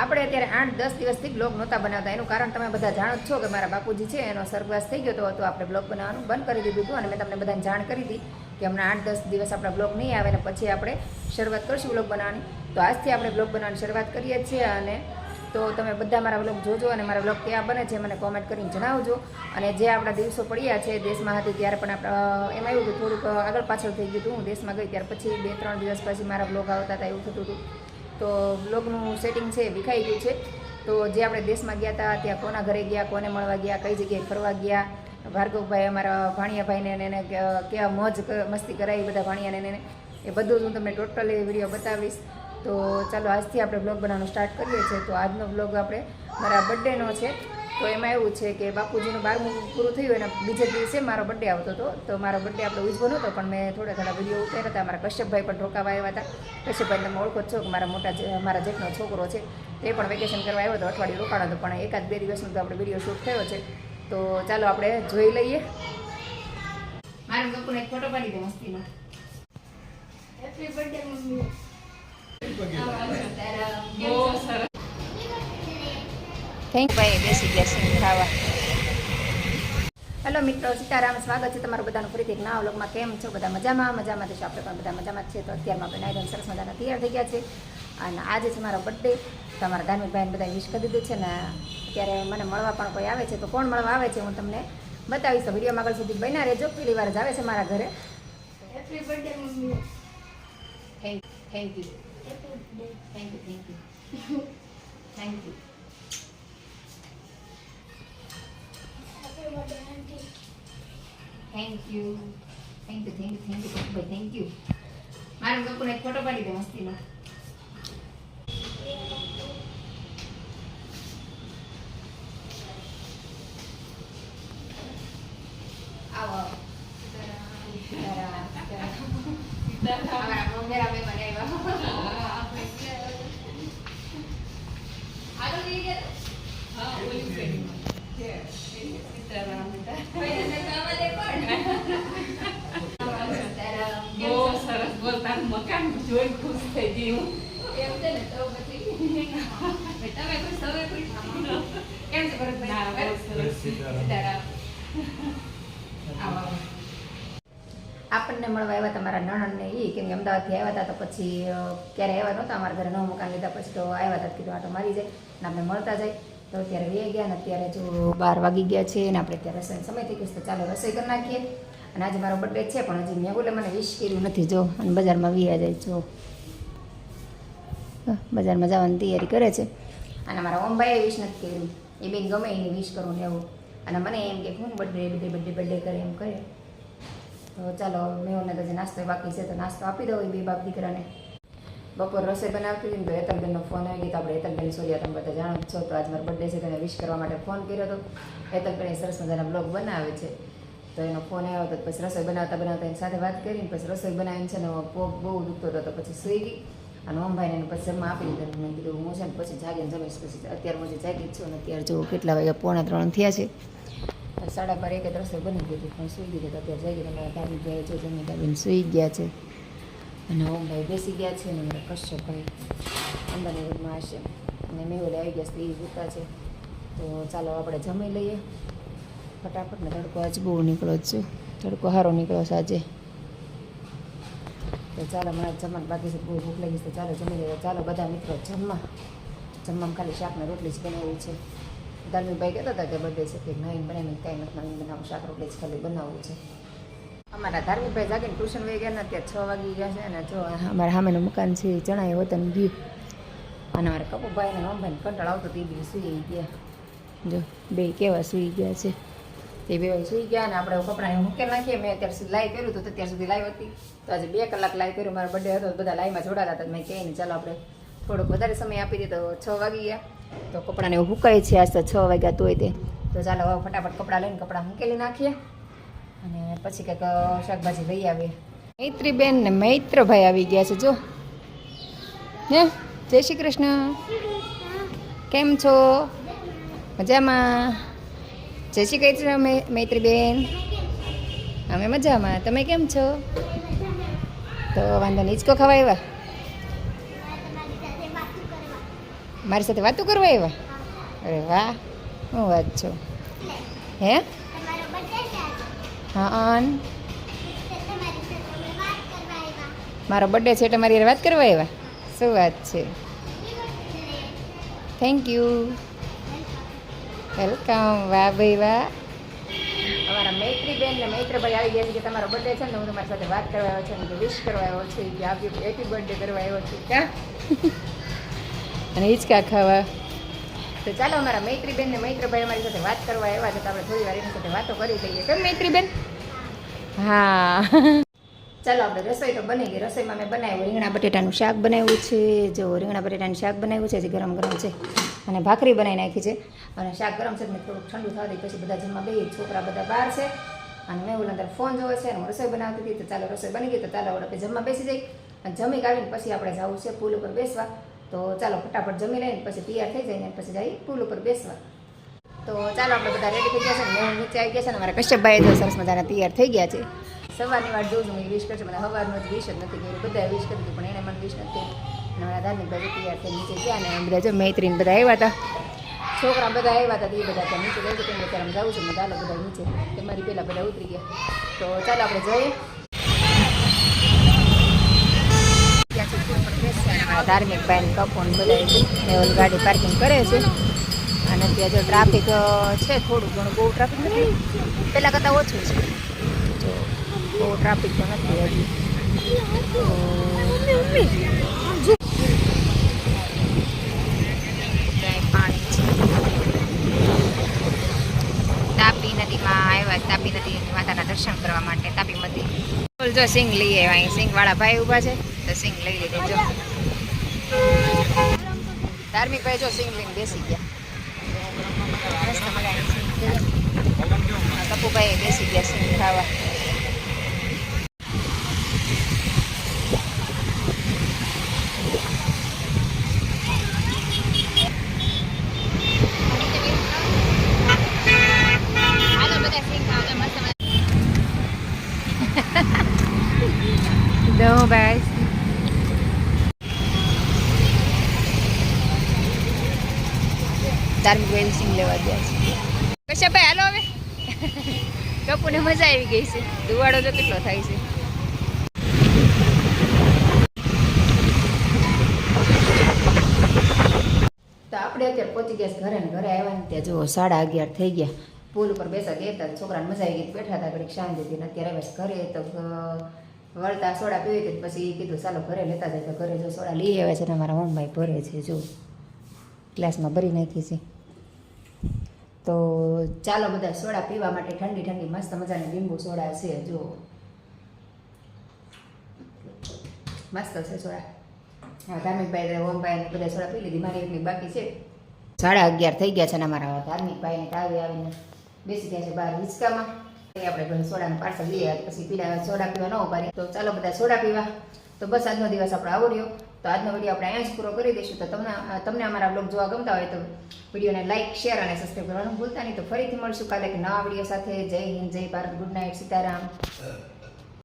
આપણે અત્યારે આઠ, દસ દિવસથી બ્લોગ નહોતા બનાવતા. એનું કારણ તમે બધા જાણો છો કે મારા બાપુજી છે, એનો સ્વર્ગવાસ થઈ ગયો હતો. તો આપણે બ્લોગ બનાવવાનું બંધ કરી દીધું હતું અને મેં તમને બધાને જાણ કરી હતી કે હમણાં આઠ, દસ દિવસ આપણા બ્લોગ નહીં આવે ને પછી આપણે શરૂઆત કરીશું બ્લોગ બનાવવાની. તો આજથી આપણે બ્લોગ બનાવવાની શરૂઆત કરીએ છીએ અને તો તમે બધા મારા બ્લોગ જોજો અને મારા બ્લોગ ક્યાં બને છે મને કોમેન્ટ કરીને જણાવજો. અને જે આપણા દિવસો પડ્યા છે દેશમાં હતી ત્યારે પણ આપણે એમાં એવું હતું થોડુંક આગળ પાછળ થઈ ગયું હતું. હું દેશમાં ગઈ ત્યાર પછી બે, ત્રણ દિવસ પછી મારા બ્લોગ આવતા હતા એવું થતું હતું. તો બ્લોગનું સેટિંગ છે વિખાઈ ગયું છે. તો જે આપણે દેશમાં ગયા હતા ત્યાં કોના ઘરે ગયા, કોને મળવા ગયા, કઈ જગ્યાએ ફરવા ગયા, ભાર્ગવભાઈ અમારા ભાણિયાભાઈને એને કેવા મોજ મસ્તી કરાવી બધા ભાણિયાને એને. એ બધું હું તમને ટોટલી વીડિયો બતાવીશ. તો ચાલો આજથી આપણે બ્લોગ બનાવવાનું સ્ટાર્ટ કરીએ છીએ. તો આજનો બ્લોગ આપણે મારા બર્થડેનો છે. તો એમાં એવું છે કે બાપુજીનું બારમું પૂરું થયું અને બીજે દિવસે મારો બર્થડે આવતો હતો. તો મારો બર્થડે આપણે ઉજવો નહોતો પણ મેં થોડા થોડા વીડિયો ઉતાર્યા હતા. મારા કશ્યપભાઈ પણ રોકાવા આવ્યા હતા. કશ્યપભાઈ તમે ઓળખો છો કે મારા મોટા મારા જેટનો છોકરો છે તે પણ વેકેશન કરવા આવ્યો હતો અઠવાડિયું રોકાણો હતો પણ એકાદ બે દિવસનો તો આપણે વીડિયો શૂટ થયો છે. તો ચાલો આપણે જોઈ લઈએ. મારા ગપુને એક ફોટો પાડી દે મસ્તીનો. Happy birthday mummy. થેન્ક ભાઈ બેસી ગયા છે ખાવા હેલો મિત્રો. સીતારામ સ્વાગત છે તમારું બધાનું ફરીથી એક નવા વ્લોગમાં. કેમ છો? બધા મજામાં? મજામાં જશો આપણે પણ બધા મજામાં છે. તો અત્યારમાં આપણે નાઈ સરસ મજાના તૈયાર થઈ ગયા છે. અને આજે છે મારો બર્થડે તમારા ધાર્મિક ભાઈને બધા વિશ કરી દીધું છે ને અત્યારે મને મળવા પણ કોઈ આવે છે તો કોણ મળવા આવે છે હું તમને બતાવીશ. તો વિડીયોમાં આગળ સુધી બન્યા રહેજો. પહેલી વાર જ આવે છે મારા ઘરે. Happy birthday mummy. Thank thank you thank you thank you thank you thank you thank you thank you thank you ભાઈ થેન્ક યુ મારા ગપુને એક ફોટો પાડી દે મસ્તીનો આવો. અમારા મોંઘેરા મહેમાન આવ્યા. આગળ ગયા કામ દે પણ. સીતારામ. બહુ સરસ બોલતાનું મકાન જોઈ ખુશ થઈ ગઈ હું. એમ છે ને તો પછી તમે ખુશ તમે ખુશ કેમ છે ભરતભાઈ ના, બહુ સરસ. સીતારામ. આવો, આવો. આપણને મળવા આવ્યા તમારા મારા નણંદને એ કેમ કે અમદાવાદથી આવ્યા હતા તો પછી ક્યારે આવ્યા નહોતા અમારા ઘરે નવું મકાન લીધા પછી તો આવ્યા હતા કીધું આટો મારી જાય ને આપણે મળતા જાય તો અત્યારે વે ગયા ને અત્યારે જો બાર વાગી ગયા છે ને આપણે અત્યારે રસોઈ સમય થઈ ગયો તો ચાલો રસોઈ કરી નાખીએ અને આજે મારો બર્થડે છે, પણ હજી મેહુલે મને વિશ કર્યું નથી. જો, અને બજારમાં વિયા જાય, જો. બજારમાં જવાની તૈયારી કરે છે. અને મારા ઓમભાઈએ વિશ નથી કર્યું એ બેન ગમે એને વિશ કરું ને એવું. અને મને એમ કે હું બર્થડે બર્થડે બર્થડે બર્થડે કરે? એમ કરે તો ચાલો મેં તો જે નાસ્તો બાકી છે, તો નાસ્તો આપી દઉં એ બે બાપ દીકરાને. બપોર રસોઈ બનાવતી હતી તો હેતલબેનનો ફોન આવી ગયો. તો આપણે હેતલબેન સોલિયા તમે બધા જાણો છો, તો આજ મારો બર્થડે છે તેને વિશ કરવા માટે ફોન કર્યો હતો હેતલબેન સરસ મજાના બ્લોગ બનાવે છે. તો એનો ફોન આવ્યો તો પછી રસોઈ બનાવતા બનાવતા એની સાથે વાત કરીને પછી રસોઈ બનાવીને છે ને પોપ બહુ દુખતો હતો તો પછી સૂઈ ગઈ. અને ઓમભાઈને પછી જમવા આપી દીધું. મેં કીધું હું છે ને પછી જાગીને જમીશ. પછી અત્યારે હું જે જાગી છું અને અત્યારે જો કેટલા વાગ્યા પોણા ત્રણ થયા છે. સાડા બાર એક રસોઈ બની ગઈ હતી. પણ સૂઈ ગઈ અત્યારે જાગી તમારા ધાર્મિક ભાઈ જો જમી દાબીને સૂઈ ગયા છે. અને ઓમભાઈ બેસી ગયા છે અને મારા કશ્યપભાઈ. અંદરની રૂમમાં હશે. અને મેહુલ આવી ગયા છે એ ભૂતા છે. તો ચાલો આપણે જમી લઈએ. ફટાફટ ને તડકો આજ બહુ નીકળો છે. તડકો સારો નીકળ્યો છે આજે. ચાલો, મને જમવાનું બાકી છે, બહુ ભૂખ લાગી છે ચાલો જમી લઈએ. ચાલો બધા મિત્રો જમવા. જમવામાં ખાલી શાકને રોટલી જ બનાવવું છે. ધર્મીભાઈ કહેતા હતા કે બધે છે, કે નહીં બનાવીને કાંઈ નથી નવીન બનાવું, શાક રોટલી જ ખાલી બનાવવું છે. અમારા ધાર્મિકભાઈ જાગીને ટ્યુશન વહી ગયા ને ત્યાં છ વાગી ગયા છે અને જો અમારા સામેનું મકાન છે જણાય વતન ગયું. અને અમારા કપુભાઈ અને મમભાઈને કંટાળ આવતો, તે બી સૂઈ ગયા. જો, બે કેવા સૂઈ ગયા છે. તે બે સૂઈ ગયા અને આપણે કપડાં મૂકેલ નાખીએ મેં અત્યાર સુધી લાઈવ કર્યું હતું અત્યાર સુધી લાઈવ હતી. તો આજે બે કલાક લાઈવ કર્યું. મારો બર્થડે હતો બધા લાઈવમાં જોડાતા હતા. મેં કહે ને ચાલો આપણે થોડોક વધારે સમય આપી દીધો છ વાગી ગયા. તો કપડાને એવું હુકાય છે આજ છ વાગ્યા તોય તે. તો ચાલો હવે ફટાફટ કપડાં લઈને કપડાં મૂકેલી નાખીએ. અને પછી કંઈક શાકભાજી લઈ આવીએ. મૈત્રીબેન ને મૈત્રભાઈ આવી ગયા છે, જો. હે? જય શ્રી કૃષ્ણ. કેમ છો? મજામાં? જય શ્રી કૃષ્ણ મૈત્રીબેન. અમે મજામાં. તમે કેમ છો? તો વાંધો નહીં. હિંચકો તમારી વાતો કરવા મારી સાથે વાતો કરવા આવ્યા અરે વાહ! હું વાત છો? હે? તમારો હા તમારી આવ્યા મારો બર્થડે છે એટલે મારી હારે વાત કરવા આવ્યા શું વાત છે? થેન્ક યુ વેલકમ વાહ ભાઈ વાહ અમારા મૈત્રીબેન ને મૈત્રભાઈ આવી ગયા છે કે તમારો બર્થડે છે ને હું તમારી સાથે વાત કરવા આવ્યો છું કે વિશ કરવા આવ્યો છું કે આપ્યું હેપી બર્થડે કરવા આવ્યો છું. ક્યાં? અને હિંચકા ખાવા? તો ચાલો અમારા મૈત્રીબેન ને મૈત્રભાઈ અમારી સાથે વાત કરવા આવ્યા છે તો આપણે થોડી વાર એની સાથે વાતો કરી લઈએ. કેમ મૈત્રીબેન? હા. ચાલો આપણે રસોઈ તો બની ગઈ. રસોઈમાં મેં બનાવ્યું રીંગણા બટેટાનું શાક બનાવ્યું છે. જો રીંગણા બટેટાનું શાક બનાવ્યું છે જે ગરમ ગરમ છે. અને ભાખરી બનાવી નાખી છે. અને શાક ગરમ છે મેં થોડુંક ઠંડુ થવા દઈ પછી બધા જમવા બેસી છોકરા બધા બહાર છે. અને મેં ઓલા અંદર ફોન જોવે છે, અને હું રસોઈ બનાવતી હતી, તો ચાલો રસોઈ બની ગઈ, તો ચાલો આપણે જમવા બેસી જઈ. અને જમી કાઢીને પછી આપણે જવું છે પુલ ઉપર બેસવા. તો ચાલો ફટાફટ જમી લઈને પછી તૈયાર થઈ જઈને પછી જઈ પુલ ઉપર બેસવા. તો ચાલો આપણે બધા રેડી થઈ ગયા છે ને નીચે આવી ગયા છે ને મારા કશ્યપભાઈ તો સરસ મજાના તૈયાર થઈ ગયા છે. સવારની વાત જોઉં છું મેં વિશ કરશે મને સવારનું જ વિશ જ નથી કર્યું, બધાએ વિશ કરી પણ એણે મને વિશ નથી કર્યું ધાર્મિક ભાઈ થઈ નીચે ગયા ને બધા જો મૈત્રીને બધા આવ્યા હતા. છોકરા બધા આવ્યા હતા એ બધા ત્યાં નીચે ગઈ હતી ત્યારે જાઉં છું ચાલો બધા નીચે. તમારી પહેલાં બધા ઉતરી ગયા. તો ચાલો આપણે જઈએ. ધાર્મિક ભાઈને કપોન બધા ગાડી પાર્કિંગ કરે છે. અને ત્યાં જો ટ્રાફિક છે થોડું ઘણું, બહુ ટ્રાફિક નથી. પહેલાં કરતાં ઓછું છે. બહુ ટ્રાફિક તો નથી હજી તો ત્યાં પાણી છે તાપી નદીમાં આવ્યા તાપી નદી કરવા માટે તાપી બોલ જો સિંગ લઈ આવ્યા અહીં. સિંગ વાળા ભાઈ ઊભા છે, તો સિંગ લઈ લીધું. ધાર્મિક ભાઈ જો સિંગ લઈને બેસી ગયા મસ્ત મજાની સિંગ છે. આ કપુભાઈ બેસી ગયા સિંગ ખાવા હાલો બધા સિંગ ખાવા જાઓ, મસ્ત મજા દો ભાઈ ધાર્મિક વેલ સિંગ લેવા ગયા છે. કશ્યપભાઈ, હાલો હવે. કપૂને મજા આવી ગઈ છે. ધુવાડો જો કેટલો થાય છે. તો આપણે અત્યારે પહોંચી ગયા ઘરે ઘરે આવ્યા ને ત્યાં જુઓ, સાડા અગિયાર થઈ ગયા. પુલ ઉપર બેસા ગયા છોકરાને મજા આવી ગઈ. બેઠા હતા ઘડીક શાંતિથી અત્યારે છે ઘરે. તો વળતા સોડા પીવી હતી પછી કીધું, ચાલો ઘરે લેતા જાય તો ઘરે જો સોડા લઈ આવ્યા છે ને મારા મમ્માઈ ભરે છે, જો. ગ્લાસમાં ભરી નાખી છે. તો ચાલો બધા સોડા પીવા માટે ઠંડી ઠંડી મસ્ત મજાની લીંબુ સોડા છે જો મસ્ત છે સોડા. હા, ધાર્મિકભાઈ ઓમભાઈ બધા સોડા પી લીધી. મારી એકની બાકી છે. સાડા અગિયાર થઈ ગયા છે ને અમારા ધાર્મિકભાઈ ને તાવી આવીને બેસી ગયા છે બહાર હિંચકામાં. આપણે સોડાનું પાર્સલ લઈએ પછી પીડા સોડા પીવા ન ઊભા તો ચાલો બધા સોડા પીવા. તો બસ આજનો દિવસ આપણો આવો રહ્યો તો આજનો વીડિયો આપણે અહીંયા જ પૂરો કરી દઈશું. તો તમને તમને અમારા બ્લોગ જોવા ગમતા હોય તો વિડીયોને લાઇક શેર અને સબસ્ક્રાઈબ કરવાનું ભૂલતા નહીં. તો ફરીથી મળશું કાલે એક નવા વીડિયો સાથે. જય હિન્દ, જય ભારત, ગુડ નાઇટ, સીતારામ.